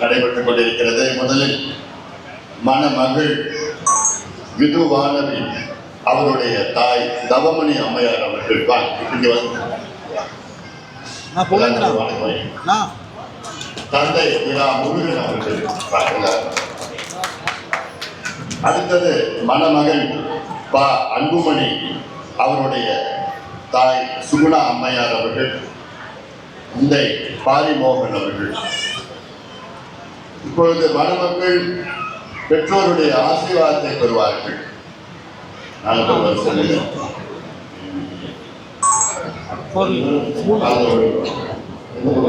நடைபெற்றுக் கொண்டிருக்கிறது. முதலில் மணமகள் விதுவானவி அவருடைய தாய் தவமணி அம்மையார் அவர்கள் இங்க வந்து. தந்தை இரா முருகன் அவர்கள். அடுத்தது மணமகன் பா அன்புமணி அவருடைய தாய் சுகுணா அம்மையார் அவர்கள். தந்தை பாரிமோகன் அவர்கள். இப்பொழுது மணமக்கள் பெற்றோருடைய ஆசீர்வாதத்தை பெறுவார்கள். நாலு பேர் வர சொல்லுங்க நாலு பேர்.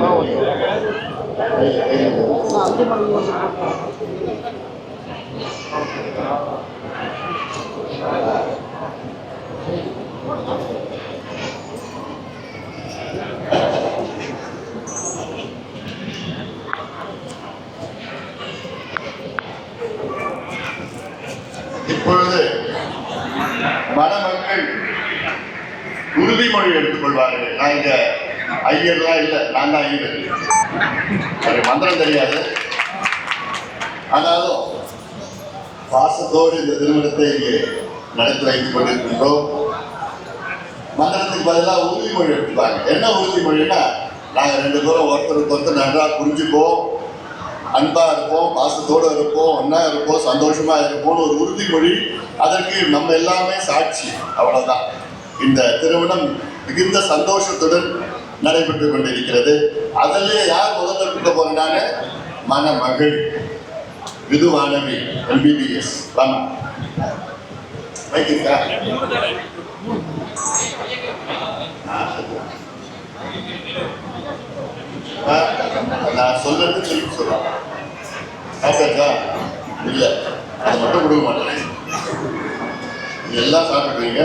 இப்பொழுது மணமக்கள் உறுதிமொழி எடுத்துக்கொள்வார்கள். நான் இங்க ஐயர்லாம் இல்லை நான் தான் ஐயர். எனக்கு மந்திரம் தெரியாது. ஆனாலும் பாசத்தோடு இந்த திருமணத்தை இங்கே நடத்தி வைத்துக் கொண்டிருக்கின்றோம். மந்திரத்துக்கு பதிலாக உறுதிமொழி எடுத்துப்பாங்க. என்ன உறுதிமொழின்னா நாங்கள் ரெண்டு பேரும் ஒருத்தருக்கு ஒருத்தர் நன்றாக புரிஞ்சுப்போம் அன்பாக இருப்போம் பாசத்தோடு இருப்போம் ஒன்றா இருப்போம் சந்தோஷமாக இருப்போம்னு ஒரு உறுதிமொழி. அதற்கு நம்ம எல்லாமே சாட்சி. அவ்வளோதான் இந்த திருமணம் மிகுந்த சந்தோஷத்துடன் நடைபெற்று கொண்டிருக்கிறது. அதிலே யார் முதல்ல கூட்ட போறேன்னாங்க மணமகள். விதுவானவி எம்பிபிஎஸ் வாமா வைக்கிறீங்களா ஆ, நான் சொல்றது திருப்பி சொல்றேன். சாப்பிட்டாச்சா இல்லை. அது மட்டும் கொடுக்க மாட்டேன். எல்லாம் சாப்பிடுறீங்க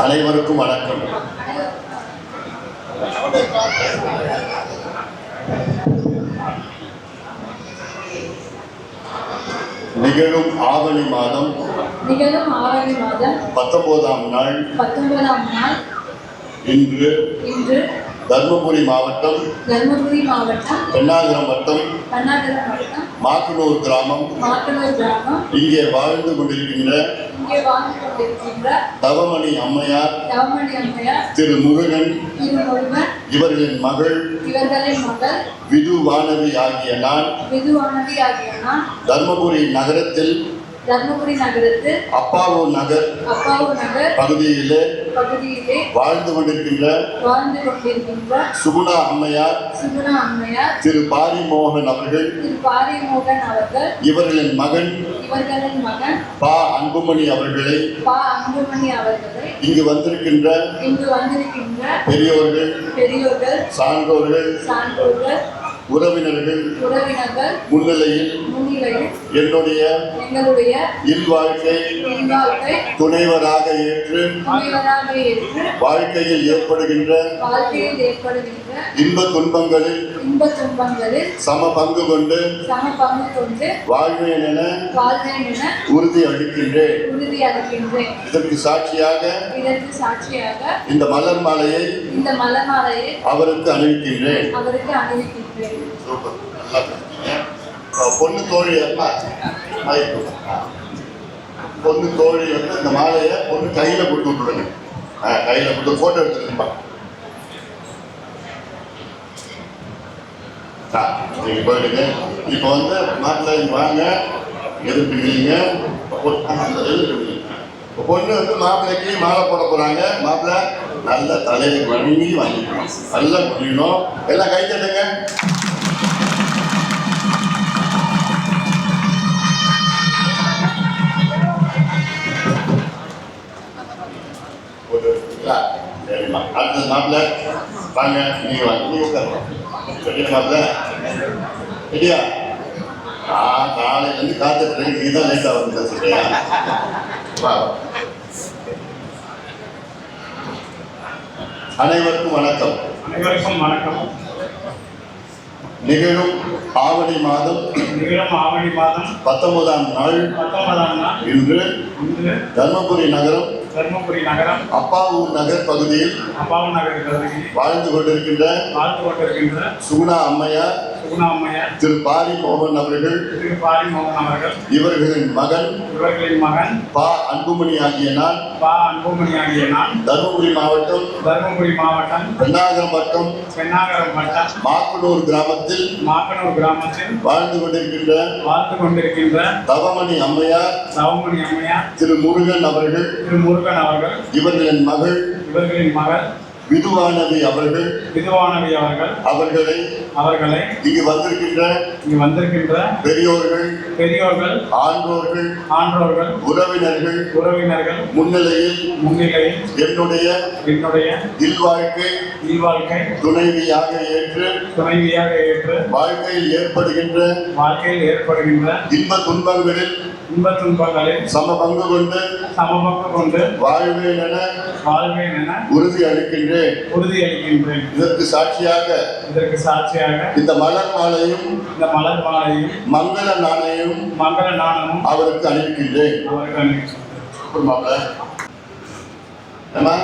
அனைவருக்கும் வணக்கம். நிகழும் ஆவணி மாதம் நிகழும் ஆவணி மாதம் பத்தொன்பதாம் நாள் பத்தொன்பதாம் நாள் இன்று இன்று தர்மபுரி மாவட்டம் தருமபுரி மாவட்டம் பெண்ணாகரம் வட்டம் கர்நாடக மாவட்டம் மாக்குனூர் கிராமம் மாட்டனூர் கிராமம் இங்கே வாழ்ந்து கொண்டிருக்கின்ற தவமணி அம்மையார் திரு முருகன் இவர்களின் மகள் விது வானவி ஆகிய நான் தர்மபுரி நகரத்தில் தர்மபுரி நகரத்தில் அப்பாவூர் நகர் அப்பாவு நகர் பகுதியிலே பகுதியிலே வாழ்ந்து கொண்டிருக்கின்ற வாழ்ந்து கொண்டிருக்கின்ற சுகுணா அம்மையார் சுகுணா அம்மையார் திரு பாரிமோகன் அவர்கள் திரு பாரிமோகன் அவர்கள் இவர்களின் மகன் இவர்களின் மகன் பா. அன்புமணி அவர்களை பா. அன்புமணி அவர்களை இங்கு வந்திருக்கின்ற இங்கு வந்திருக்கின்ற பெரியோர்கள் பெரியோர்கள் சான்றோர்கள் சான்றோர்கள் உறவினர்கள் உறவினர்கள் முன்னிலையில் என்னுடைய எங்களுடைய இல்வாழ்க்கை துணைவராக ஏற்று வாழ்க்கையில் ஏற்படுகின்ற இன்ப துன்பங்களில் இன்ப துன்பங்களில் சம பங்கு கொண்டு சம பங்கு கொண்டு வாழ்வேன் என வாழ்வேன் என உறுதி அளிக்கின்றேன். இதற்கு சாட்சியாக இதற்கு சாட்சியாக இந்த மலர் மாலையை அவருக்கு அணிவிக்கின்றேன். சூப்பர். நல்லா பேசுறீங்க. பொண்ணு தோழி அம்மா பொண்ணு தோழி வந்து இந்த மாலையை பொண்ணு கையில் கொடுத்து விட்டுருங்க. ஆ, கையில கொடுத்து ஃபோட்டோ எடுத்துருப்பா நீங்கள் போயிடுங்க. இப்போ வந்து மாப்பிள்ளை வாங்க. எதிர்ப்பு நீங்க. எதிர்ப்பு பொண்ணு வந்து மாப்பிள்ளைக்கு மாலை போட போறாங்க. மாப்பிள்ளை நல்ல தலையை வணங்கி வாங்கிக்கணும். நல்ல குடிக்கணும் எல்லாம் கை தட்டுங்க. சரிம்மா அடுத்தது மாப்பிள்ளை. வாங்க நீங்க வாங்க நீங்க உட்காருங்க. ரெடியா மாப்பிள்ளை? நான் காலையிலேருந்து காத்துட்டு தான் லேட்டாக வந்து வா. அனைவருக்கும் வணக்கம். அனைவருக்கும் வணக்கம். நிகழும் ஆவணி மாதம் நிகழும் ஆவணி மாதம் பத்தொன்பதாம் நாள் பத்தொன்பதாம் நாள் இன்று தர்மபுரி நகரம் தர்மபுரி நகரம் அப்பாவூர் நகர் பகுதியில் அப்பாவு நகர் பகுதியில் வாழ்ந்து கொண்டிருக்கின்ற வாழ்ந்து கொண்டிருக்கின்ற சுகுணா அம்மையார் அம்மையார் திரு பாரி மோகன் அவர்கள் திரு பாரி மோகன் அவர்கள் இவர்களின் மகன் இவர்களின் மகன் பா அன்புமணி ஆகிய நான் பா அன்புமணி ஆகிய நான் தருமபுரி மாவட்டம் தருமபுரி மாவட்டம் பெண்ணாகரம் வட்டம் பெண்ணாகரம் வட்டம் மாக்குனூர் கிராமத்தில் மாக்கனூர் கிராமத்தில் வாழ்ந்து கொண்டிருக்கின்ற வாழ்ந்து கொண்டிருக்கின்ற தவமணி அம்மையார் நவமணி அம்மையார் திரு முருகன் அவர்கள் திரு முருகன் அவர்கள் இவர்களின் மகள் இவர்களின் மகள் விதுவானவி அவர்கள் விதுவானவி அவர்கள் அவர்களை அவர்களை இங்கு வந்திருக்கின்ற இங்கு வந்திருக்கின்ற பெரியோர்கள் பெரியோர்கள் ஆன்றோர்கள் ஆன்றோர்கள் உறவினர்கள் உறவினர்கள் முன்னிலையில் முன்னிலையில் என்னுடைய என்னுடைய இல்வாழ்க்கை இல்வாழ்க்கை துணைவியாக ஏற்று துணைவியாக ஏற்று வாழ்க்கையில் ஏற்படுகின்ற வாழ்க்கையில் ஏற்படுகின்ற இன்ப துன்பங்களில் இன்பத் துன்பங்களில் சம பங்கு கொண்டு சமபங்கு கொண்டு வாழ்வேன் என வாழ்வேன் என உறுதி அளிக்கின்றேன். உறுதியளிக்கின்றேன் இதற்கு சாட்சியாக இதற்கு சாட்சியாக இந்த மலர் மாலையும் இந்த மலர் மாலையும் மங்கள நாணயம் மங்கள நாணமும் அவருக்கு அணிவிக்கின்றேன். அவருக்கு அணிவிக்கிறேன். குடும்பம்ல ஏமா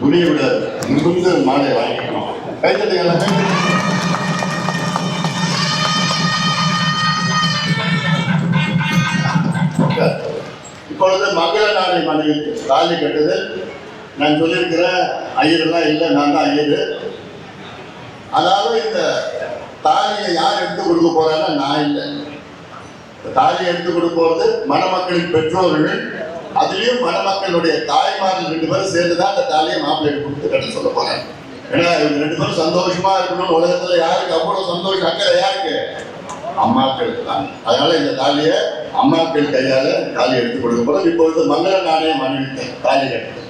குனிய விடாது. இங்கிருந்து மாலை வாங்கிக்கணும். கைத்தட்டுங்களா இப்பொழுது மங்கள நாளை மனைவிக்கு தாலி கட்டுதல் நான் சொல்லியிருக்கிற ஐயர்லாம் இல்லை நான் தான் ஐயர். அதாவது இந்த தாலியை யார் எடுத்து கொடுக்க போறாங்கன்னா நான் இல்லை. தாலி எடுத்து கொடுக்க கொடுப்பது மணமக்களின் பெற்றோர்கள். அதுலயும் மணமக்களுடைய தாய்மார்கள் ரெண்டு பேரும் சேர்ந்து தான் அந்த தாலியை மாப்பிள்ளை கொடுத்து கட்ட சொல்ல போறாங்க. ஏன்னா இவங்க ரெண்டு பேரும் சந்தோஷமா இருக்கணும். உலகத்துல யாருக்கு அவ்வளவு சந்தோஷம் அக்கறை யாருக்கு? அம்மாக்களுக்கு தான். அதனால இந்த தாலியை அம்மாக்கள் கையால் தாலி எடுத்து கொடுக்க போறோம் இப்பொழுது மங்கள நாணயம் அணிவித்த தாலி கட்டு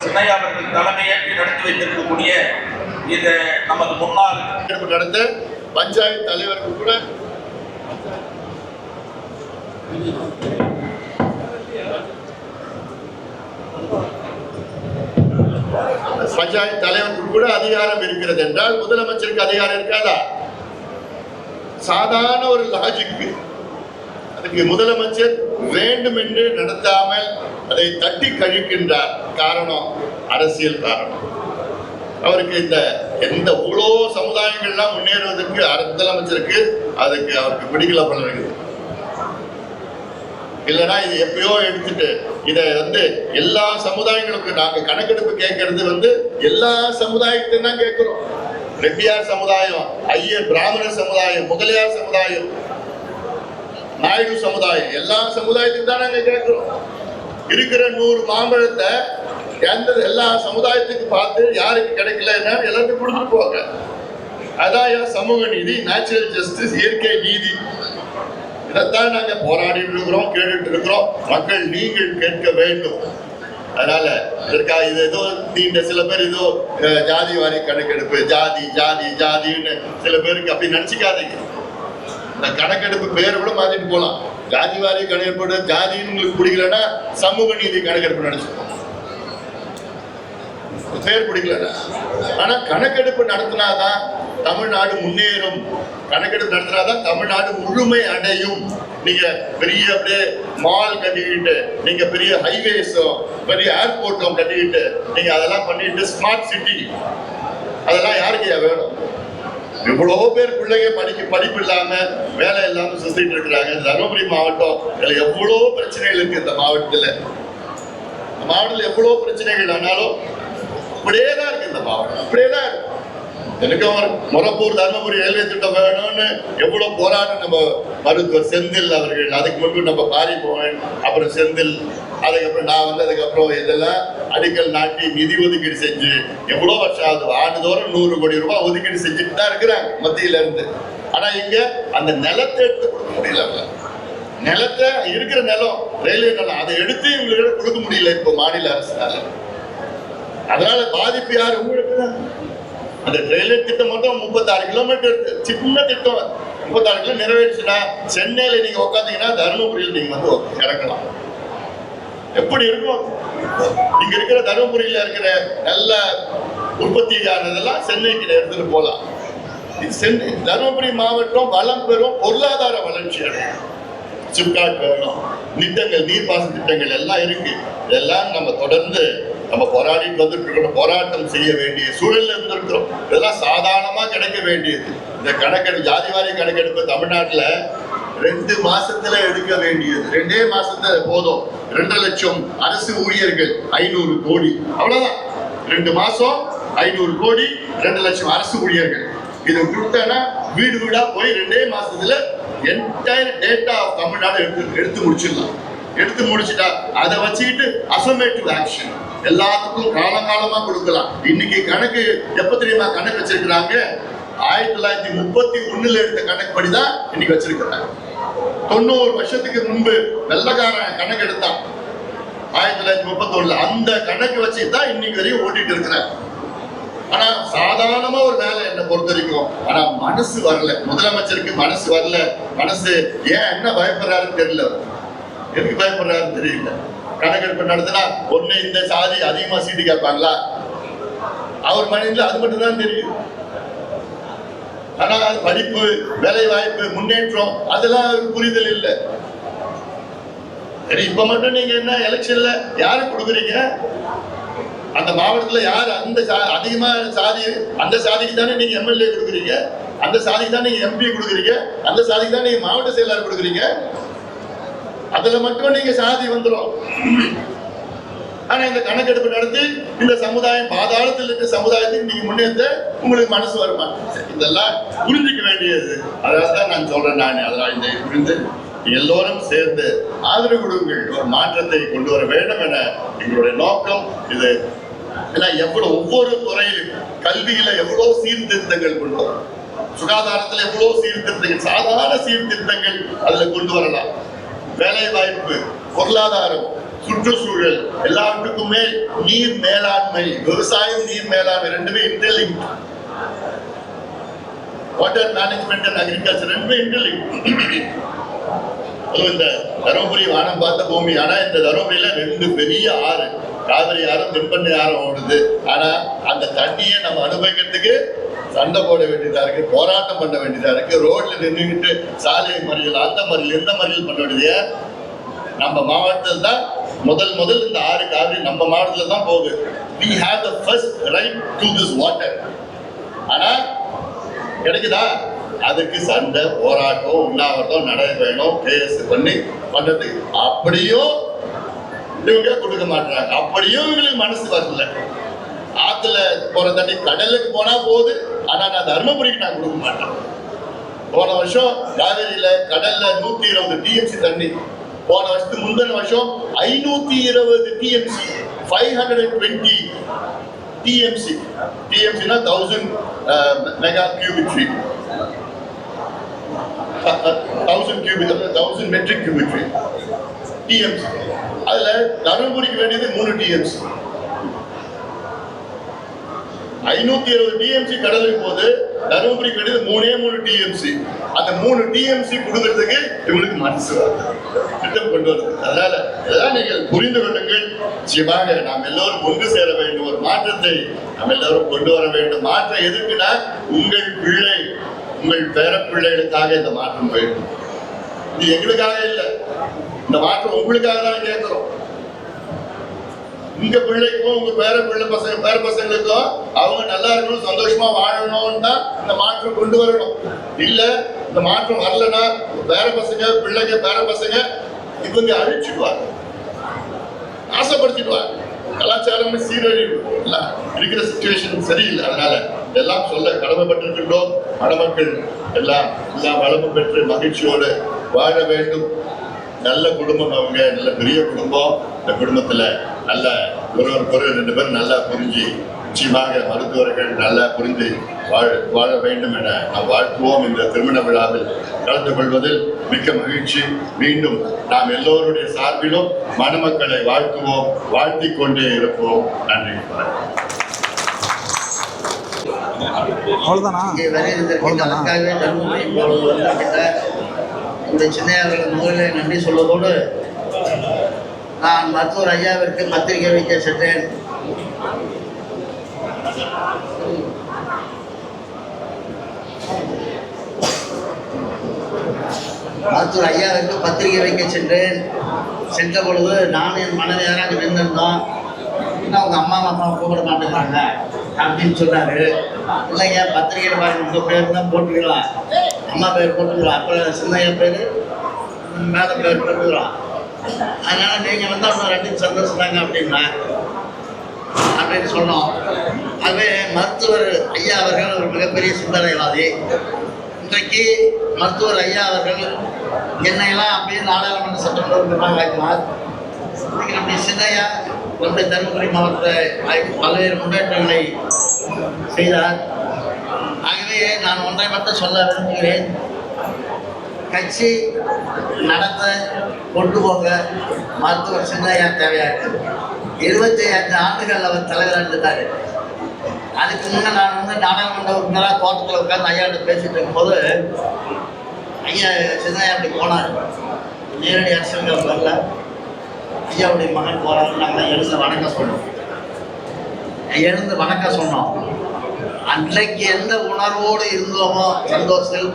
தலைமையேற்று நடத்தி வைத்திருக்கக்கூடிய இந்த நமது முன்னாள் நடந்த பஞ்சாயத்து தலைவருக்கு கூட பஞ்சாயத்து தலைவருக்கு கூட அதிகாரம் இருக்கிறது என்றால் முதலமைச்சருக்கு அதிகாரம் இருக்காதா? சாதாரண ஒரு லாஜிக்கு அதுக்கு முதலமைச்சர் வேண்டும் என்று நடத்தாமல் அதை தட்டி கழிக்கின்றார். காரணம் அரசியல் காரணம். அவருக்கு இந்த எந்த இவ்வளோ சமுதாயங்கள்லாம் முன்னேறுவதற்கு அர- அதுக்கு அவருக்கு பிடிக்கல பண்ண வேண்டியது இல்லைன்னா இது எப்பயோ எடுத்துட்டு இதை வந்து எல்லா சமுதாயங்களுக்கும் நாங்கள் கணக்கெடுப்பு கேட்கறது வந்து எல்லா சமுதாயத்தையும் தான் கேட்குறோம். ரெட்டியார் சமுதாயம் ஐயர் பிராமண சமுதாயம் முதலியார் சமுதாயம் நாயுடு சமுதாயம் எல்லா சமுதாயத்துக்கும் தான் நாங்கள் கேட்குறோம். இருக்கிற நூறு மாம்பழத்தை எந்த எல்லா சமுதாயத்துக்கு பார்த்து யாருக்கு கிடைக்கலன்னா எல்லாத்தையும் கொடுத்துட்டு போங்க அதான் சமூக நீதி நேச்சுரல் ஜஸ்டிஸ் இயற்கை நீதி. இதைத்தான் நாங்கள் போராடிட்டு இருக்கிறோம் கேட்டுட்டு இருக்கிறோம். மக்கள் நீங்கள் கேட்க வேண்டும். அதனால இதற்காக இது ஏதோ நீண்ட சில பேர் ஏதோ ஜாதி வாரி கணக்கெடுப்பு ஜாதி ஜாதி ஜாதின்னு சில பேருக்கு அப்படி நினச்சிக்காதீங்க. இந்த கணக்கெடுப்பு பேர் கூட மாற்றிட்டு போகலாம் ஜாதி வாரி கணக்கெடுப்பு ஜாதின்னு உங்களுக்கு பிடிக்கலன்னா சமூக நீதி கணக்கெடுப்பு நினச்சிக்கோங்க. பேர் பிடிக்கலன்னா ஆனால் கணக்கெடுப்பு நடத்தினாதான் தமிழ்நாடு முன்னேறும். கணக்கெடுப்பு நடத்தினாதான் தமிழ்நாடு முழுமை அடையும். நீங்க பெரிய அப்படியே மால் கட்டிக்கிட்டு நீங்க பெரிய ஹைவேஸோ பெரிய ஏர்போர்ட்டும் கட்டிக்கிட்டு நீங்க அதெல்லாம் பண்ணிட்டு ஸ்மார்ட் சிட்டி அதெல்லாம் யாருக்கு வேணும்? எவ்வளோ பேர் பிள்ளைங்க படிக்க படிப்பு இல்லாம வேலை இல்லாம சுத்திட்டு இருக்கிறாங்க. தருமபுரி மாவட்டம் இதுல எவ்வளோ பிரச்சனைகள் இருக்கு இந்த மாவட்டத்துல. மாவட்டத்தில் எவ்வளோ பிரச்சனைகள் ஆனாலும் இப்படியே தான் இருக்கு இந்த மாவட்டம் இப்படியே தான் இருக்கு. எனக்கு ஒரு மொரப்பூர் தர்மபுரி ரயில்வே திட்டம் வேணும்னு எவ்வளவு போராட்டம் நம்ம மருத்துவர் செந்தில் அவர்கள் அதுக்கு முன்பு நம்ம பாரி போவேன் அப்புறம் செந்தில் அதுக்கப்புறம் நான் வந்து அதுக்கப்புறம் இதெல்லாம் அடிக்கல் நாட்டி நிதி ஒதுக்கீடு செஞ்சு எவ்வளோ வருஷம் ஆகுது? ஆண்டுதோறும் நூறு கோடி ரூபாய் ஒதுக்கீடு செஞ்சுட்டு தான் இருக்கிறாங்க மத்தியில இருந்து. ஆனா இங்க அந்த நிலத்தை எடுத்து கொடுக்க முடியல நிலத்தை இருக்கிற நிலம் ரயில்வே நிலம் அதை எடுத்து இவங்களுக்கு கொடுக்க முடியல இப்போ மாநில அரசுனால. அதனால பாதிப்பு யாரு? உங்களுக்கு தான். அந்த ரயில்வே திட்டம் மட்டும் முப்பத்தாறு கிலோமீட்டர் சின்ன திட்டம் முப்பத்தாறு கிலோ நிறைவேறிச்சுன்னா சென்னையில நீங்க உட்காந்தீங்கன்னா தருமபுரியில் நீங்க வந்து இறக்கலாம் எப்படி இருக்கும்? இங்க இருக்கிற தருமபுரியில இருக்கிற நல்ல உற்பத்தியானதெல்லாம் சென்னைக்கு எடுத்துட்டு போகலாம் இது சென்னை தருமபுரி மாவட்டம் வளம் பெறும் பொருளாதார வளர்ச்சி அடையும். சிப்காட் வேணும் திட்டங்கள் நீர்ப்பாசன திட்டங்கள் எல்லாம் இருக்கு. இதெல்லாம் நம்ம தொடர்ந்து நம்ம போராடிட்டு வந்துட்டு இருக்கோம் போராட்டம் செய்ய வேண்டிய சூழல்ல இருந்திருக்கிறோம். இதெல்லாம் சாதாரணமா கிடைக்க வேண்டியது. இந்த கணக்கெடுப்பு ஜாதிவாரி கணக்கெடுப்பு தமிழ்நாட்டுல ரெண்டு மாசத்துல எடுக்க வேண்டியது. ரெண்டே மாசத்துல போதும். ரெண்டு லட்சம் அரசு ஊழியர்கள் ஐநூறு கோடி. அவ்வளவுதான். ரெண்டு மாசம் ஐநூறு கோடி ரெண்டு லட்சம் அரசு ஊழியர்கள். இதை கொடுத்தனா வீடு வீடா போய் ரெண்டே மாசத்துல என்டையர் டேட்டா தமிழ்நாடு எடுத்து எடுத்து முடிச்சிடலாம். எடுத்து முடிச்சிட்டா அதை வச்சுக்கிட்டு அசமேட்டிவ் ஆக்ஷன் எல்லாத்துக்கும் காலங்காலமா கொடுக்கலாம். இன்னைக்கு கணக்கு எப்ப தெரியுமா? கணக்கு வச்சிருக்கிறாங்க. ஆயிரத்தி தொள்ளாயிரத்தி முப்பத்தி ஒண்ணுல எடுத்த கணக்கு படிதான் இன்னைக்கு வச்சிருக்கிறாங்க. தொண்ணூறு வருஷத்துக்கு முன்பு வெள்ளக்காரன் கணக்கு எடுத்தான். ஆயிரத்தி தொள்ளாயிரத்தி முப்பத்தி ஒண்ணுல அந்த கணக்கு வச்சு தான் இன்னைக்கு வரையும் ஓட்டிட்டு இருக்கிறாங்க ஆனா சாதாரணமா ஒரு வேலை என்னை பொறுத்த வரைக்கும். ஆனா மனசு வரல. முதலமைச்சருக்கு மனசு வரல. மனசு ஏன் என்ன பயப்படுறாருன்னு தெரியல. எதுக்கு பயப்படுறாருன்னு தெரியல. கணக்கெடுப்பு நடத்தினா ஒண்ணு இந்த சாதி அதிகமா சீட்டு கேட்பாங்களா? அவர் மனிதர்கள் அது மட்டும் தான் தெரியும். ஆனா படிப்பு வேலை வாய்ப்பு முன்னேற்றம் அதெல்லாம் புரிதல் இல்லை. சரி இப்ப மட்டும் நீங்க என்ன எலெக்ஷன்ல யாரு கொடுக்குறீங்க? அந்த மாவட்டத்துல யார் அந்த அதிகமா சாதி அந்த சாதிக்கு தானே நீங்க எம்எல்ஏ கொடுக்குறீங்க? அந்த சாதிக்கு தான் நீங்க எம்பி கொடுக்குறீங்க? அந்த சாதிக்கு தான் நீங்க மாவட்ட செயலாளர் கொடுக்குறீங்க? அதுல மட்டும் நீங்க சாதி வந்துரும். ஆனா இந்த கணக்கெடுப்பு நடத்தி இந்த சமுதாயம் பாதாளத்தில் இருக்க சமுதாயத்துக்கு நீங்க முன்னேற்ற உங்களுக்கு மனசு வருமா? இதெல்லாம் புரிஞ்சுக்க வேண்டியது. அதான் நான் சொல்றேன் நான். அதெல்லாம் இந்த புரிந்து எல்லோரும் சேர்ந்து ஆதரவு கொடுங்கள். ஒரு மாற்றத்தை கொண்டு வர வேண்டும் என எங்களுடைய நோக்கம் இது. ஏன்னா எவ்வளவு ஒவ்வொரு துறையிலும் கல்வியில எவ்வளவு சீர்திருத்தங்கள் கொண்டு வரும். சுகாதாரத்துல எவ்வளவு சீர்திருத்தங்கள் சாதாரண சீர்திருத்தங்கள் அதுல கொண்டு வரலாம். வேலை வாய்ப்பு பொருளாதாரம் சுற்றுச்சூழல் எல்லாவற்றுக்குமே நீர் மேலாண்மை விவசாயம் நீர் மேலாண்மை ரெண்டுமே interlink water management and agriculture ரெண்டுமே இன்டர்லிங்க் இந்த தருமபுரி வானம் பார்த்த பூமி. ஆனா இந்த தருமபுரியில ரெண்டு பெரிய ஆறு. காவிரி ஆறும் தென்பண்ணை ஆறும் ஓடுது. ஆனா அந்த தண்ணியை நம்ம அனுபவிக்கிறதுக்கு சண்டை போட வேண்டியதா இருக்கு போராட்டம் பண்ண வேண்டியதா இருக்கு. ரோட்ல நின்றுகிட்டு சாலை மறியல் அந்த மறியல் இந்த மறியல் பண்ண வேண்டியது நம்ம மாவட்டத்தில் தான் முதல் முதல் இந்த ஆறு காவிரி நம்ம மாவட்டத்தில் தான் போகுது. We have the first right to this water ஆனா கிடைக்குதா? அதுக்கு சண்டை போராட்டம் உண்ணாவிரதம் நடைபயணம் கேஸ் பண்ணி பண்றது அப்படியும் இவங்க கொடுக்க மாட்டாங்க அப்படியும் இவங்களுக்கு மனசு வரல. ஆத்துல போற தண்ணி கடலுக்கு போனா போகுது ஆனா நான் தர்மபுரிக்கு நான் கொடுக்க மாட்டேன். போன வருஷம் காவேரியில கடல்ல நூத்தி இருபது டிஎம்சி தண்ணி. போன வருஷத்துக்கு முந்தின வருஷம் ஐநூத்தி இருபது TMC five hundred and twenty TMC டிஎம்சினா thousand mega cubic feet thousand cubic thousand metric cubic feet TMC அதுல தருமபுரிக்கு வேண்டியது மூணு டிஎம்சி ஐநூத்தி இருபது டிஎம்சி கடலுக்கு போது தருமபுரிக்கு வேண்டியது மூணே மூணு டிஎம்சி அந்த மூணு டிஎம்சி கொடுக்கறதுக்கு இவங்களுக்கு மனசு திட்டம் கொண்டு வருது அதனால இதெல்லாம் நீங்கள் புரிந்து கொள்ளுங்கள். நிச்சயமாக நாம் எல்லோரும் ஒன்று சேர வேண்டும். ஒரு மாற்றத்தை நாம் எல்லோரும் கொண்டு வர வேண்டும். மாற்றம் எதுக்குன்னா உங்கள் பிள்ளை உங்கள் பேர பிள்ளைகளுக்காக இந்த மாற்றம் வேண்டும். இது எங்களுக்காக இல்லை. இந்த மாற்றம் உங்களுக்காக தான் கேட்கிறோம். உங்க பிள்ளைக்கும் உங்க பேர பிள்ளை பசங்க பேர பசங்களுக்கும் அவங்க நல்லா இருக்கணும் சந்தோஷமா வாழணும்னு தான் இந்த மாற்றம் கொண்டு வரணும். இல்ல இந்த மாற்றம் வரலன்னா பேர பசங்க பிள்ளைங்க பேர பசங்க இவங்க அழிச்சுடுவாங்க நாசப்படுத்திடுவாங்க. கலாச்சாரம் சீரழிவு. எல்லாம் இருக்கிற சுச்சுவேஷன் சரியில்லை. அதனால எல்லாம் சொல்ல கடமைப்பட்டிருக்கின்றோம். மணமக்கள் எல்லாம் எல்லாம் வளமும் பெற்று மகிழ்ச்சியோடு வாழ வேண்டும். நல்ல குடும்பம் அவங்க நல்ல பெரிய குடும்பம். இந்த குடும்பத்துல நல்ல ஒருவருக்கு ஒரு ரெண்டு பேரும் நல்லா புரிஞ்சு நிச்சயமாக மருத்துவர்கள் நல்லா புரிந்து வாழ வாழ வேண்டும் என நாம் வாழ்த்துவோம் இந்த திருமண விழாவில். கலந்து கொள்வதில் மிக்க மகிழ்ச்சி. மீண்டும் நாம் எல்லோருடைய சார்பிலும் மணமக்களை வாழ்த்துவோம் வாழ்த்திக் கொண்டே இருப்போம். நன்றி. வணக்கம் அவ்வளோதானா சின்னையார்கள் முதலில் நன்றி சொல்வதோடு நான் மருத்துவர் ஐயாவிற்கு பத்திரிகை வைக்க சென்றேன். மருத்துவர் ஐயாவிற்கு பத்திரிகை வைக்க சென்றேன். சென்ற பொழுது நான் என் மனைவியாராக அங்கே நின்றிருந்தோம் இன்னும் அவங்க அம்மா அப்பா கூப்பிட மாட்டேங்கிறாங்க அப்படின்னு சொன்னாரு. இல்லைங்க பத்திரிகை பாருங்க உங்கள் பேர் தான் போட்டுக்கலாம். அம்மா பேர் போட்டுக்கலாம். அப்புறம் சின்னையா பேர் மேலே பேர் போட்டுக்கலாம். அதனால நீங்கள் வந்து அவங்க ரெண்டு சந்தோஷம் அப்படின்னா அப்படின்னு சொன்னோம். அது மருத்துவர் ஐயா அவர்கள் ஒரு மிகப்பெரிய சிந்தனைவாதி. இன்றைக்கு மருத்துவர் ஐயா அவர்கள் என்னையெல்லாம் அப்படியே நாடாளுமன்ற சட்டமன்றம் ஆக்கினார். இன்னைக்கு நம்முடைய சின்னையா நம்முடைய தருமபுரி மாவட்டத்தில் பல்வேறு முன்னேற்றங்களை செய்தார். ஆகவே நான் ஒன்றை மட்டும் சொல்ல விரும்புகிறேன். கட்சி நடத்த கொண்டு போக மருத்துவர் சின்னையா தேவையாக இருபத்தி ஐந்து ஆண்டுகள் அவர் தலைவராக இருந்தார் அதுக்கு முன்னே நான் வந்து நாடாளுமன்ற உறுப்பினராக தோட்டத்தில் உட்காந்து ஐயாட்ட பேசிட்டு இருக்கும்போது ஐயா சின்னையா அப்படி போனார். நேரடி அரசியல் வரல. ஐயாவுடைய மகன் போறாரு நாங்கள் எழுந்து வணக்கம் சொன்னோம். எழுந்து வணக்கம் சொன்னோம். அன்றைக்கு எந்த உணர்வோடு இருந்தோமோ சந்தோஷத்தில்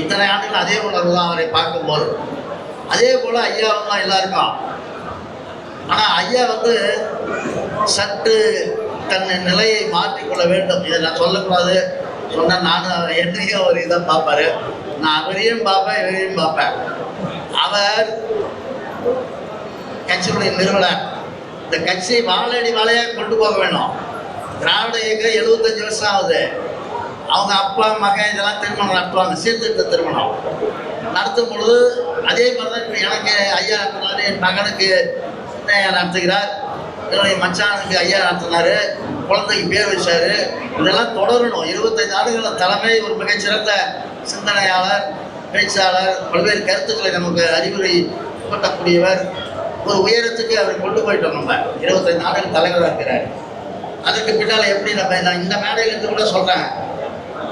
இத்தனை ஆண்டுகள் அதே உணர்வு தான் அவரை பார்க்கும்போது. அதே போல ஐயாவும் தான் எல்லாருக்கும். ஆனா ஐயா வந்து சற்று தன் நிலையை மாற்றிக்கொள்ள வேண்டும். இதை நான் சொல்லக்கூடாது. சொன்ன நானும் என்னையும் ஒரு இதை பார்ப்பாரு. நான் அவரையும் பார்ப்பேன் இவரையும் பார்ப்பேன். அவர் கட்சியுடைய நிறுவனர். இந்த கட்சியை வாழடி வாழையாக கொண்டு போக வேணும். திராவிட இயக்கம் எழுபத்தஞ்சு வருஷம் ஆகுது. அவங்க அப்பா மகன் இதெல்லாம் திருமணம் நடத்துவாங்க. சீர்திருத்த திருமணம். நடத்தும் பொழுது அதே மாதிரி தான் இப்போ எனக்கு ஐயா நடத்தினாரு என் மகனுக்கு நடத்துகிறார். என்னுடைய மச்சானுக்கு ஐயா நடத்தினார். குழந்தைக்கு பேர் வச்சார். இதெல்லாம் தொடரணும். இருபத்தைந்து ஆண்டுகள் தலைமை ஒரு மிகச்சிறந்த சிந்தனையாளர் பேச்சாளர் பல்வேறு கருத்துக்களை நமக்கு அறிவுரை கூட்டக்கூடியவர் ஒரு உயரத்துக்கு அவர் கொண்டு போயிட்டோம் நம்ம. இருபத்தைந்து ஆண்டுகள் தலைவராக இருக்கிறார் அதுக்கு பின்னால் எப்படி நம்ம நான் இந்த மேடையிலேருந்து கூட சொல்கிறேன்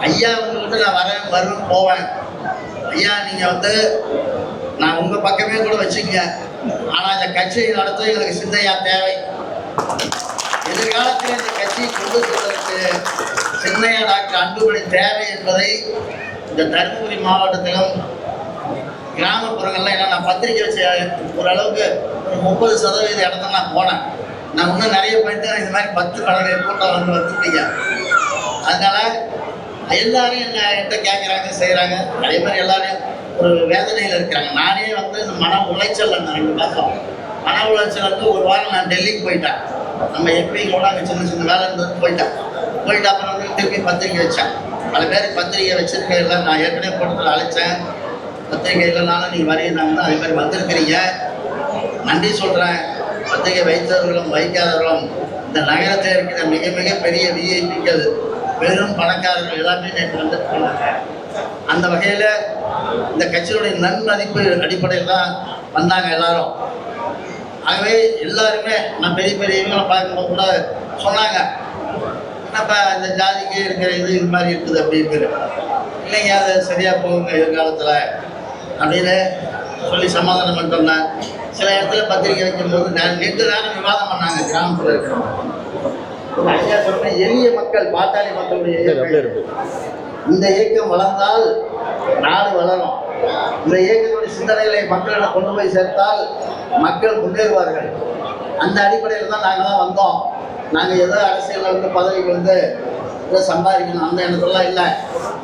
ஐயா உங்கள்கிட்ட நான் வரேன் வருவேன் போவேன். ஐயா நீங்கள் வந்து நான் உங்கள் பக்கமே கூட வச்சுக்கங்க. ஆனால் இந்த கட்சியை நடத்த எங்களுக்கு சிந்தையா தேவை. எதிர்காலத்தில் இந்த கட்சியை கொண்டு செல்வதற்கு சின்னையா டாக்டர் அன்புமணி தேவை என்பதை இந்த தருமபுரி மாவட்டத்திலும் கிராமப்புறங்கள்லாம் ஏன்னா நான் பத்திரிக்கை வச்சு ஓரளவுக்கு ஒரு முப்பது சதவீத இடத்துல நான் போனேன். நான் இன்னும் நிறைய போயிட்டு இந்த மாதிரி பத்து பன்னெண்டு கூட்டம் வந்து வந்துட்டீங்க அதனால எல்லாரும் என்ன என்கிட்ட கேட்குறாங்க செய்கிறாங்க அதே மாதிரி எல்லாரும் ஒரு வேதனையில் இருக்கிறாங்க. நானே வந்து இந்த மன உளைச்சல் அந்த ரெண்டு மாதம் மன உளைச்சல் வந்து ஒரு வாரம் நான் டெல்லிக்கு போயிட்டேன். நம்ம எப்பயும் கூட அங்கே சின்ன சின்ன வேலை இருந்தது போயிட்டேன். போயிட்டு அப்புறம் வந்து திருப்பி பத்திரிக்கை வச்சேன். பல பேர் பத்திரிக்கை வச்சிருக்க எல்லாம் நான் ஏற்கனவே கூட்டத்தில் அழைச்சேன். பத்திரிக்கை இல்லைனாலும் நீங்கள் வரையினாங்கன்னா அதே மாதிரி வந்திருக்கிறீங்க. நன்றி சொல்கிறேன் பத்திரிகை வைத்தவர்களும் வைக்காதவர்களும் இந்த நகரத்தில் இருக்கிற மிக மிக பெரிய விஐபிக்கள் பெரும் பணக்காரர்கள் எல்லாமே நேற்று வந்துட்டு போனாங்க அந்த வகையில் இந்த கட்சியினுடைய நன்மதிப்பு அடிப்படையில் தான் வந்தாங்க எல்லாரும். ஆகவே எல்லாருமே நான் பெரிய பெரிய இவங்களை பார்க்கும்போது கூட சொன்னாங்க என்னப்பா இந்த ஜாதிக்கு இருக்கிற இது இது மாதிரி இருக்குது அப்படின்னு இல்லைங்க அது சரியாக போகுங்க எதிர்காலத்தில் அப்படின்னு சொல்லி சமாதானம் பண்ணிட்டோம்னா சில இடத்துல பத்திரிக்கை வைக்கும்போது நே- நேற்று நேரம் விவாதம் பண்ணாங்க கிராமத்தில் இருக்கிறவங்க. ஐயா சொன்ன எளிய மக்கள் பாட்டாளி மக்களுடைய இயக்கம். இந்த இயக்கம் வளர்ந்தால் நாடு வளரும். இந்த இயக்கத்துடைய சிந்தனைகளை மக்களிடம் கொண்டு போய் சேர்த்தால் மக்கள் முன்னேறுவார்கள். அந்த அடிப்படையில் தான் நாங்களாம் வந்தோம். நாங்கள் ஏதோ அரசியல் வந்து பதவிக்கு வந்து சம்பாதிக்கணும் அந்த எண்ணத்துலாம் இல்லை.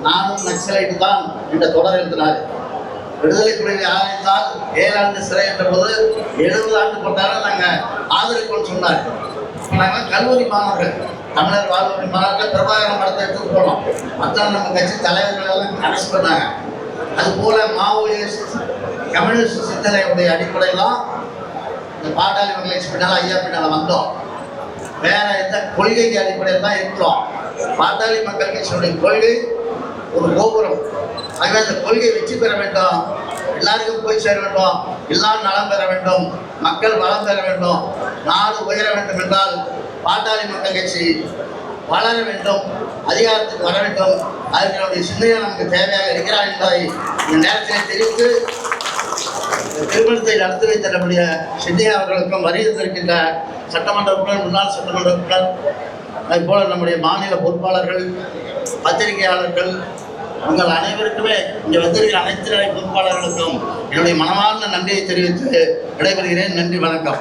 நானும் நக்சலைட்டு தான் இந்த தொடர் எழுதினார். விடுதலை புலிகளை ஆதரித்தால் ஏழு ஆண்டு சிறை என்ற போது எழுபது ஆண்டு போட்டாலும் நாங்கள் ஆதரிப்போம்னு சொன்னார். இப்போ நாங்கள் கல்லூரி மாணவர்கள் தமிழர் வாழ்வுரி மாணவர்கள் பிரபாகரன் படத்தை எடுத்து போனோம். மற்ற நம்ம கட்சி தலைவர்கள் எல்லாம் அரெஸ்ட் பண்ணாங்க. அது போல மாவோயிஸ்ட் கம்யூனிஸ்ட் சிந்தனையுடைய அடிப்படையிலும் இந்த பாட்டாளி மக்கள் பின்னால் ஐயா பின்னால் வந்தோம். வேற எந்த கொள்கைக்கு அடிப்படையில் தான் இருக்கிறோம். பாட்டாளி மக்கள் கட்சியுடைய கொள்கை ஒரு கோ ஆகவே அந்த கொள்கை வெற்றி பெற வேண்டும். எல்லாருக்கும் போய் சேர வேண்டும். எல்லாம் நலம் பெற வேண்டும். மக்கள் வளம் பெற வேண்டும். நாடு உயர வேண்டும் என்றால் பாட்டாளி மக்கள் கட்சி வளர வேண்டும். அதிகாரத்துக்கு வர வேண்டும். அதுக்கு நம்முடைய சிந்தனை நமக்கு தேவையாக இருக்கிறார் என்பதை இந்த நேரத்தில் தெரிவித்து திருமணத்தை நடத்தி வைத்த நம்முடைய சிந்தியா அவர்களுக்கும் வருகின்றிருக்கின்ற சட்டமன்ற உறுப்பினர் முன்னாள் சட்டமன்ற உறுப்பினர் அதுபோல நம்முடைய மாநில பொறுப்பாளர்கள் பத்திரிகையாளர்கள் உங்கள் அனைவருக்குமே இங்கே வந்திருக்கிற அனைத்து நிலை பொறுப்பாளர்களுக்கும் என்னுடைய மனமார்ந்த நன்றியை தெரிவித்து விடைபெறுகிறேன். நன்றி வணக்கம்.